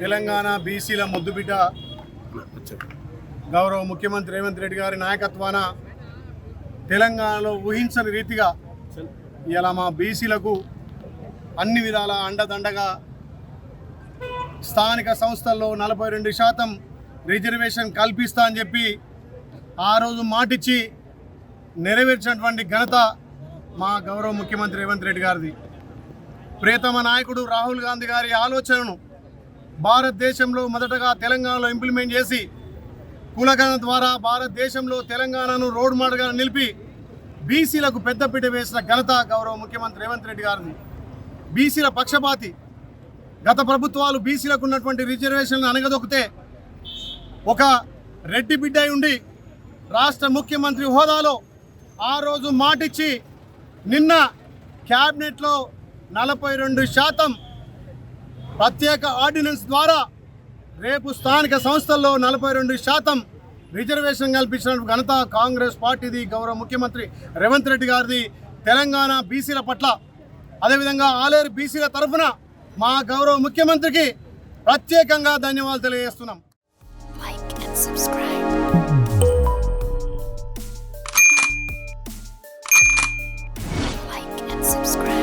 తెలంగాణ బీసీల ముద్దుబిడ్డ గౌరవ ముఖ్యమంత్రి రేవంత్ రెడ్డి గారి నాయకత్వాన తెలంగాణలో ఊహించని రీతిగా ఇలా మా బీసీలకు అన్ని విధాల అండదండగా స్థానిక సంస్థల్లో నలభై రెండు శాతం రిజర్వేషన్ కల్పిస్తా అని చెప్పి ఆ రోజు మాటిచ్చి నెరవేర్చినటువంటి ఘనత మా గౌరవ ముఖ్యమంత్రి రేవంత్ రెడ్డి గారిది. ప్రియతమ నాయకుడు రాహుల్ గాంధీ గారి ఆలోచనను భారతదేశంలో మొదటగా తెలంగాణలో ఇంప్లిమెంట్ చేసి కులగణ ద్వారా భారతదేశంలో తెలంగాణను రోడ్ మోడల్గా నిలిపి బీసీలకు పెద్దపీట వేసిన ఘనత గౌరవ ముఖ్యమంత్రి రేవంత్ రెడ్డి గారిది. బీసీల పక్షపాతి గత ప్రభుత్వాలు బీసీలకు ఉన్నటువంటి రిజర్వేషన్లు అనగదొక్కితే ఒక రెడ్డి బిడ్డ ఉండి రాష్ట్ర ముఖ్యమంత్రి హోదాలో ఆ రోజు మాటిచ్చి నిన్న క్యాబినెట్లో నలభై రెండు శాతం ప్రత్యేక ఆర్డినెన్స్ ద్వారా రేపు స్థానిక సంస్థల్లో నలభై రెండు శాతం రిజర్వేషన్ కల్పించిన ఘనత కాంగ్రెస్ పార్టీది గౌరవ ముఖ్యమంత్రి రేవంత్ రెడ్డి గారిది. తెలంగాణ బీసీల పట్ల అదేవిధంగా ఆలేరు బీసీల తరఫున మా గౌరవ ముఖ్యమంత్రికి ప్రత్యేకంగా ధన్యవాదాలు తెలియజేస్తున్నాం subscribe.